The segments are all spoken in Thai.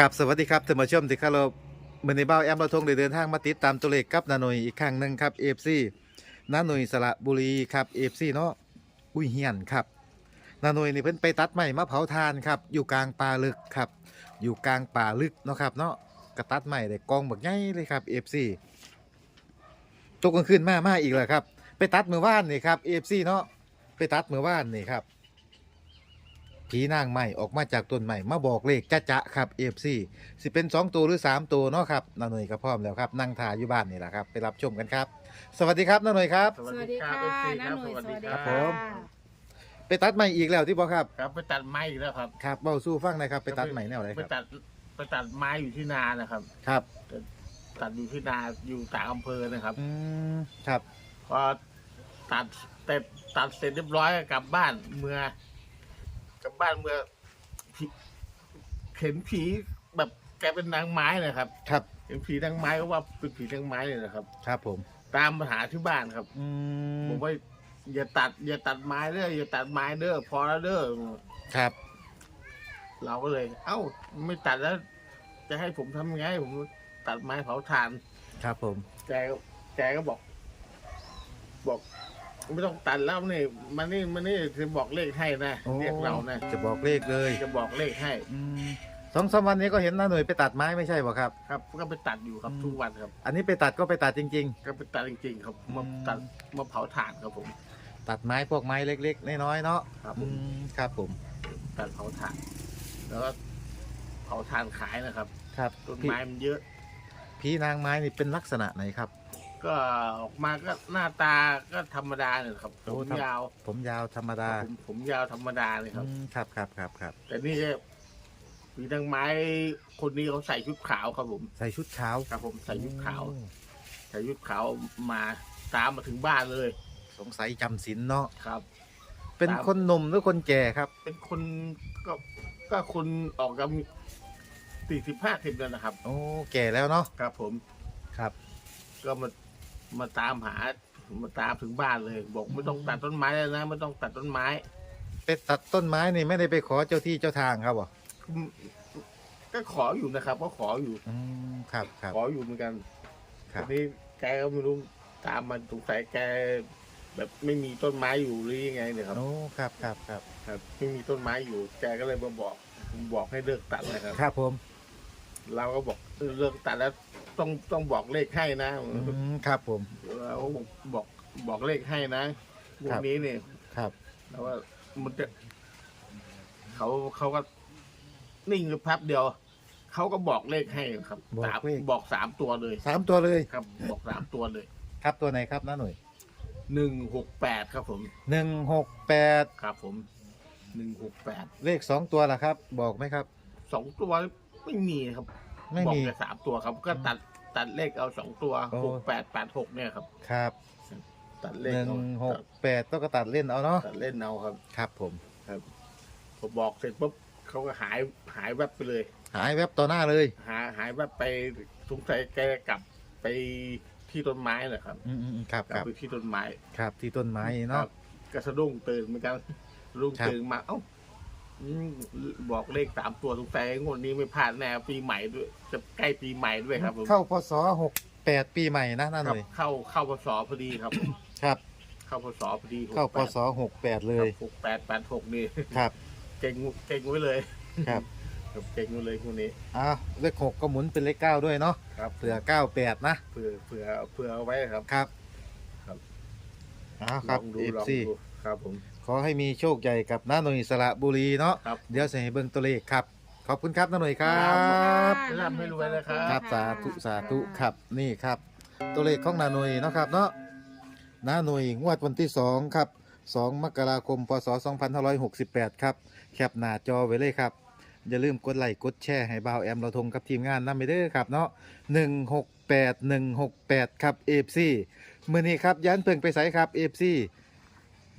กับสวัสดีครับท่านผู้ชมที่เคารพมื่อในบ้าแอมเราทงได้เดินทางมาติดตามตัวเลขกับนาหน่ยอีกครั้งหนึ่งครับเอฟซีนาหน่ยสระบุรีครับเอฟซีเนาะอุ้ยเฮียนครับนาหน่ยนี่เพิ่นไปตัดไม้มาเผาทานครับอยู่กลางป่าลึกครับอยู่กลางป่าลึกเนาะครับเนาะกระตัดไม้ได้กองบักใหญ่เลยครับเอฟซีตกกลางคืนมามาอีกแล้วครับไปตัดเมือว่านนี่ครับเอฟซีเนาะไปตัดเมือว่านนี่ครับ ผีนางใหม่ออกมาจากต้นใหม่มาบอกเลขจ้าจะครับเอฟซีสิเป็น 2 ตัวหรือ 3 ตัวเนาะครับนาหน่ยก็พร้อมแล้วครับนั่งทาอยู่บ้านนี่แหละครับ ไปรับชมกันครับ สวัสดีครับนาหน่ยครับ สวัสดีค่ะรับน้าหนุ่ยสวัสดีสวัสดีครับผม ไปตัดใหม่อีกแล้วที่บอกครับครับไปตัดไม้อีกแล้วครับครับเบ้าสู้ฟังหนะครับไปตัดใหม่แนวไหนไปครับตัดไปตัดไม้อยู่ที่นานะครับ ครับตัดอยู่ที่นาอยู่ต่างอำเภอนะครับอืมครับพอตัดเสร็จตัดเสร็จเรียบร้อยก็กลับบ้านเมื่อ กลับบ้านเมื่อผีเห็นผีแบบแกเป็นนางไม้นะครับ ครับ เห็นผีนางไม้ก็ว่าเป็นผีนางไม้เลยนะครับ ครับผม ตามมาหาที่บ้านครับ อืมผมว่าอย่าตัด อย่าตัดไม้เด้ออย่าตัดไม้เด้อพอแล้วเด้อครับ เราก็เลย เอ้า ไม่ตัดแล้ว จะให้ผมทำยังไง ผมตัดไม้เผาถ่าน ครับผม แกก็แกก็บอก บอก ไม่ต้องตัดแล้วนี่มานี่มานี่จะบอกเลขให้นะโอ้เรียกเรานะจะบอกเลขเลยจะบอกเลขให้ อืมสองสามวันนี้ก็เห็นนาหน่ยไปตัดไม้ไม่ใช่บ่ครับ ครับก็ไปตัดอยู่ครับอืม ทุกวันครับ อันนี้ไปตัดก็ไปตัดจริง ก็ไปตัดจริงๆครับมาอืม ตัดมาเผาถ่านครับผม ๆ ตัดไม้พวกไม้เล็กๆน้อยๆเนาะครับผอืมมครับผมตัดเผาถ่าน แล้วก็เผาถ่านขายนะครับครับต้นพี่ไม้มันเยอะ ผีนางไม้นี่เป็นลักษณะไหนครับ ก็ออกมาก็หน้าตาก็ธรรมดาเนี่ยครับโอ้ผมครับยาวผมยาวธรรมดาผมผมยาวธรรมดาเลยครับ อืมครับครับครับครับ แต่นี่ก็มีทางไม้คนนี้เขาใส่ชุดขาวครับผมใส่ชุดขาวครับผมใส่ชุดขาวโอ้ใส่ชุดขาวมาตามมาถึงบ้านเลยสงสัยจำศีลเนาะครับ เป็นตามคนหนุ่มหรือคนแก่ครับ เป็นคนก็ก็คนออกกับสี่สิบห้าสิบแล้วนะครับ โอ้แก่แล้วเนาะครับผม ครับ ก็มา มาตามหา มาตามถึงบ้านเลย บอกไม่ต้องตัดต้นไม้แล้วนะไม่ต้องตัดต้นไม้ ไปตัดต้นไม้นี่ไม่ได้ไปขอเจ้าที่เจ้าทางครับบ่ก็ขออยู่นะครับก็ขออยู่ อืมครับครับ ขออยู่เหมือนกันครับ ทีนี้แกก็ไม่รู้ตามมันสงสัยแก แบบไม่มีต้นไม้อยู่หรือยังไงเนี่ยครับ โอ้ครับครับครับ ครับไม่มีต้นไม้อยู่ แกก็เลยมาบอกบอกให้เลิกตัดนะครับ ครับผม เราก็บอกเออเลิกตัดแล้ว ต้องต้องบอกเลขให้นะอืมครับผม เราก็บอกบอกเลขให้นะพวครักบ นี้เนี่ยครับ แล้วว่ามันจะ เขาเขาก็นิ่งอยู่แป๊บเดียว เขาก็บอกเลขให้ครับบอกสามเลข บอกสามตัวเลย สามตัวเลย ครับ บอกสามตัวเลยครับตัวไหนครับน้าหน่ยหนึ่งหกแปดครับผม หนึ่งหกแปดครับผมหนึ่งหกแปดเลขสองตัวล่ะครับ บอกไหมครับ สองตัวไม่มีครับ ไม่บอกมีแต่สามตัวครับ ก็ตัดตัดเลขเอาสองตัวโอ้ หกแปดแปดหกเนี่ยครับ ครับตัดเลหขนึ่งเอาหกแปดต้องกระตัดเล่นเอาเนาะตัดเล่นเอาครับครับผมพอบอกเสร็จปุ๊บเขาก็หายหายแวบไปเลย หายแวบต่อหน้าเลย หาหายแวบไปสงสัยแกกลับไปที่ต้นไม้แหละครับอืมอืมครับกคลับรับไปที่ต้นไม้ครับที่ต้นไม้คเนาะรับก็สะดุ้งตื่นเหมือนกันสะดุ้งครับ ตื่นมาเอ้า อืมบอกเลขสามตัวสงสัยงวดนี้ไม่พลาดแน่ปีใหม่ด้วยจะใกล้ปีใหม่ด้วยครับผมเข้าพศหกแปดปีใหม่นะน้าหครับน่ยเข้าเข้าพศพอดีครับ ครับ เข้าพศพอดีเข้าพศหกแปดเลยหกแปดแปดหกนี่ครับเก่งเก่งไว้เลยครับครับเก่งไว้เลยคนนี้ อ้าวเลขหกก็หมุนเป็นเลขเก้าด้วยเนาะครับเผื่อเก้าแปดนะเผื่อเผื่อเผื่อเอาไว้ครับ ครับ ครับอ้าวครับลองดูเอฟลองซีดูครับผม ขอให้มีโชคใหญ่กับน้าหน่ยสระบุรีเนาะครับ เดี๋ยวจะให้เบิ่งตัวเลขครับ ขอบคุณครับน้าหน่ยครับให้ร่ำให้รวยนะครับ ครับสาธุสาธุครับนี่ครับ ตัวเลขของนาหน่ยเนาะครับเนาะนาหน่ยงวดวันที่2ครับ2มกราคมพศ2568 ครับแคปหน้าจอไว้เลยครับ อย่าลืมกดไลค์กดแชร์ให้บ่าวแอมเราทงกับทีมงานนำไปเด้อครับเนาะ168 168 ครับ FC มื้อนี้ครับยันเพิ่งไปไสครับ FC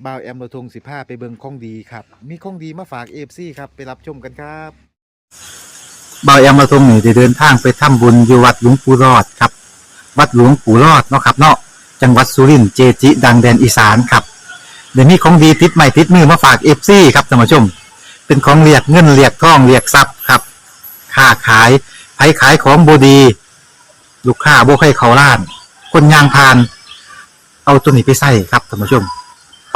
บ่าวแอมเราทง15ไปเบิงของดีครับ มีของดีมาฝาก FC ครับ ไปรับชมกันครับบ่ายอมาตรงนี่ได้เดินทางไปทำบุญอยู่วัดหลวงปู่รอดครับ วัดหลวงปู่รอดเนาะครับเนาะจังหวัดสุรินทร์เจจิ ดังแดนอีสานครับเดี๋ยวนี้ของดีติดใหม่ติดมือมาฝากเอฟซีครับท่านผู้ชม เป็นของเรียกเงินเรียกทองเรียกทรัพย์ครับค้าขายไผขายของบดี ลูกค้าบ่ให้เขาล้าน คนยางพาน เอาตัวนี้ไปใส่ครับท่านผู้ชม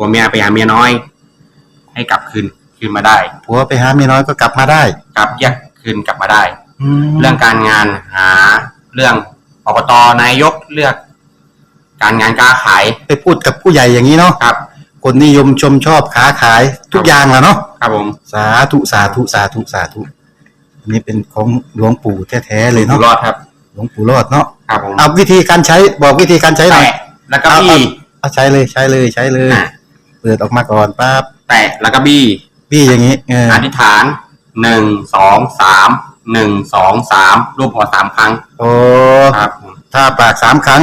ผัวเมียไปหาเมียน้อย ให้กลับคืนคืนมาได้ ผัวไปหาเมียน้อยก็กลับมาได้กลับแยกคืนกลับมาได้แล้เรื่วองการงานหาเรื่องอบตนายกเลือก การงานการขายไปพูดกับผู้ใหญ่อย่างนี้เนาะครับ คนนิยมชมชอบค้าขายทุกอย่างแหละเนาะครับผมสาธุสาธุสาธุสาธุอันนี้เป็นของหลวงปู่แท้ๆเลยอยู่เนาะรอดครับ หลวงปู่รอดเนาะครับผมเอาวิธีการใช้บอกวิธีการใช้หน่อยแตะแล้วก็บี้เอาใช้เลยใช้เลยใช้เลยอะ เปิดออกมาก่อนปั๊บแตะแล้วก็บี้พี่อย่างนี้เอออธิษฐานหนึ่งสองสามหนึ่งสองสามรูปหัวสามครั้งโอ้ครับผมถ้าปากสามครั้ง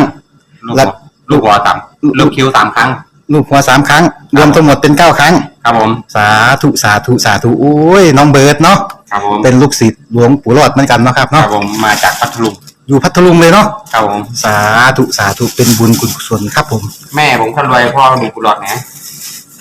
ลูกแล้หัววลูกหัวสามลูกคิ้วสามครั้ง ลูกหัวสามครั้ง รวมทั้งหมดเป็นเก้าครั้ง ครับผมสาธุสาธุสาธุโอ้ยน้องเบิร์ดเนาะครับผมเป็นลูกศิษย์หลวงปู่รอดเหมือนกันเนาะครับครัเนาะบผมมาจากพัทลุงอยู่พัทลุงเลยเนาะครับผมสาธุสาธุเป็นบุญกุศลครับผม แม่ผมคนรวยพ่อมีกุหลาบนะ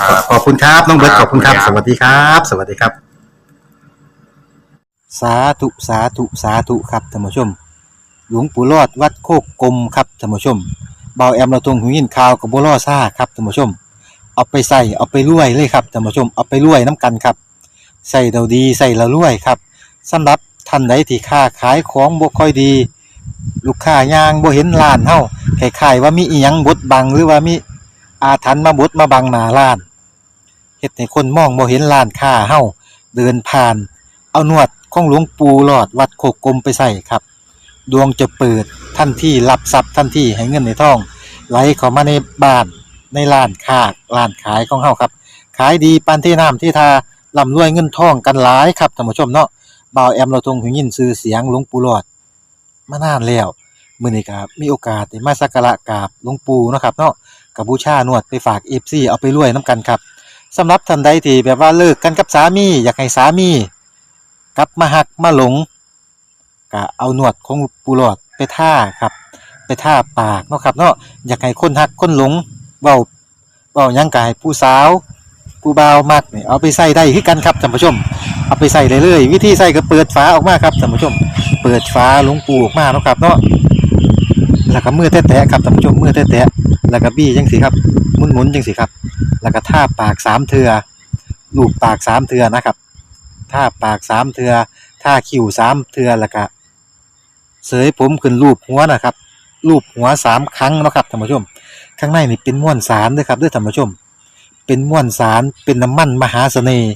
ครับ ขอบคุณครับน้องเบิร์ตคขรับอบคุณครับขอบสคุณครับวัสดีครับ สวัสดีครับ สาธุสาธุสาธุครับท่านผู้ชม หลวงปู่รอดวัดโคกกลมครับท่านผู้ชมเบาแอมเราตรงหูยินข่าวกับบัวล่อซ่าครับท่านผู้ชม เอาไปใส่เอาไปรวยเลยครับท่านผู้ชมเอาไปรวยน้ำกันครับใส่เราดีใส่เรารวยครับสำหรับท่านใดที่ค้าขายของบ่ค่อยดี ลูกค้ายางบ่เห็นร้านเฮาคล้ายๆว่ามีอีหยังบดบังหรือว่ามีอาถรรพ์มาบดมาบังหน้าร้าน เฮ็ดให้คนมองบ่เห็นร้านค้าเฮาเดินผ่าน เอานวดของหลวงปู่หลอดวัดโคกกลมไปใส่ครับ ดวงจะเปิดทันที่รับทรัพย์ทันที่ให้เงินในทอง ไหลเข้ามาในบ้านในร้านค้าร้านขายของเฮาครับ ขายดีปานที่น้ำที่ทาร่ำรวยเงินทองกันหลายครับท่านผู้ชมเนาะบ่าวแอมเราทรงหูยินชื่อเสียงหลวงปู่หลอดมานานแล้วมื้อนี้ก็มีโอกาสได้มาสักการะกราบหลวงปู่เนาะครับเนาะกับบูชานวดไปฝาก FC เอาไปรวยนํกันครับ สำหรับท่านใดที่แบบว่าเลิกกันกับสามี อยากให้สามีกลับมาหักมาหลงก็เอาหนวดของปูหลอดไปท่าครับไปท่าปากเนาะครับเนาะอยากให้คนหักคนหลงเบาเบายังกายผู้สาวผู้บ่าวมักเนี่ยเอาไปใส่ได้คือกันครับท่านผู้ชม เอาไปใส่เลยเลยวิธีใส่ก็เปิดฝาออกมาครับท่านผู้ชม เปิดฝาหลวงปูออกมาเนาะครับเนาะ แล้วก็มือแตะๆครับท่านผู้ชมมือแตะๆแล้วก็บี้จังสิครับหมุนๆจังสิครับ แล้วก็ท่าปากสามเทือลูบปากสามเทือนะครับท่าปากสามเทือท่าคิ้วสามเทือแล้วก็เสยผมขึ้นรูปหัวนะครับรูปหัวสามครั้งนะครับท่านผู้ชม ข้างในนี่เป็นม้วนสารด้วยครับด้วยท่านผู้ชม เป็นม้วนสารเป็นน้ำมันมหาเสน่ห์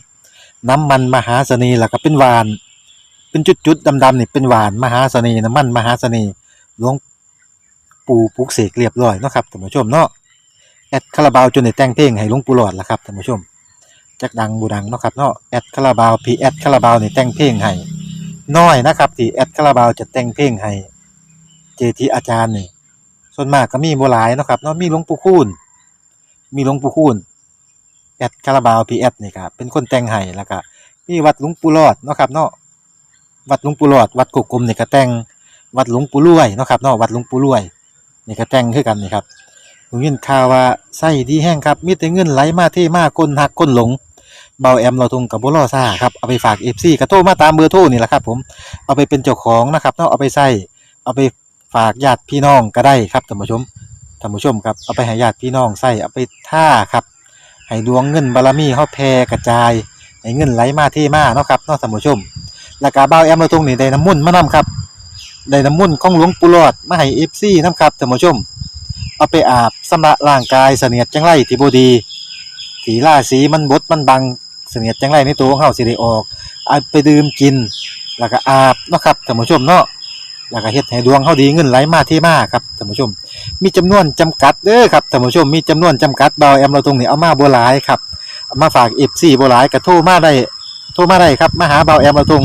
น้ำมันมหาเสน่ห์แล้วก็เป็นหวาน เป็นจุดๆดำๆนี่เป็นหวานมหาเสน่ห์น้ำมันมหาเสน่ห์หลวง ปูปลุกเสกเรียบร้อยเนาะครับท่านผู้ชมเนาะแอดคาราบาวจนได้แต่งเพลงให้หลวงปู่หลอดละครับท่านผู้ชมจักดังบูดังเนาะครับเนาะแอดคาราบาวพีแอดคาราบาวนี่แต่งเพลงให้น้อยนะครับที่แอดคาราบาวจะแต่งเพลงให้เจทีอาจารย์นี่ส่วนมากก็มีบ่หลายเนาะครับเนาะมีหลวงปู่คูณมีหลวงปู่คูณแอดคาราบาวพีแอดนี่ครับเป็นคนแต่งให้แล้วก็มีวัดหลวงปู่รอดเนาะครับเนาะวัดหลวงปู่รอด วัดกุกกลมนี่ก็แต่งวัดหลวงปู่รวยเนาะครับเนาะวัดหลวงปู่รวย นี่ก็แต่งคือกันนี่ครับผมยินข่าวว่าไส้ดีแห้งครับมีแต่เงินไหลมาเทมาคนหักคนหลงเบาแอมเราทงกับบุรอซ่าครับเอาไปฝากเอฟซีกระโทรมาตามเบอร์โทรนี่แหละครับ ผมเอาไปเป็นเจ้าของนะครับเนาะเอาไปใส่เอาไปฝากญาติพี่น้องก็ได้ครับท่านผู้ชมท่านผู้ชมครับเอาไปให้ญาติพี่น้องใส่เอาไปท่าครับให้ดวงเงินบารมีเฮาแผ่กระจายให้เงินไหลมาเทมาเนาะครับเนาะท่านผู้ชมแล้วก็เบาแอมเราทงนี่ได้น้ำมุ่นมานํครับ ได้น้ำมุ่นของหลวงปู่หลอดมาให้เอฟซีน้ำครับท่านผู้ชม เอาไปอาบสำระร่างกายเสนียดจังไรที่บดีถีล่าสีมันบดมันบังเสนียดจังไรในตัวของเฮาสิได้ออกเอาไปดื่มกิน แล้วก็อาบเนาะครับท่านผู้ชมเนาะแล้วก็เฮ็ดให้ดวงเฮาดีเงินไหลมาเทมาครับท่านผู้ชม มีจำนวนจำกัดเด้อครับท่านผู้ชมมีจำนวนจำกัดเบาแอมเราตรงนี้เอามาบ่หลายครับเอามาฝาก FC บ่หลายก็โทรมาได้โทรมาได้ครับมาหาเบาแอมเราตรง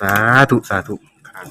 สาธุ สาธุครับ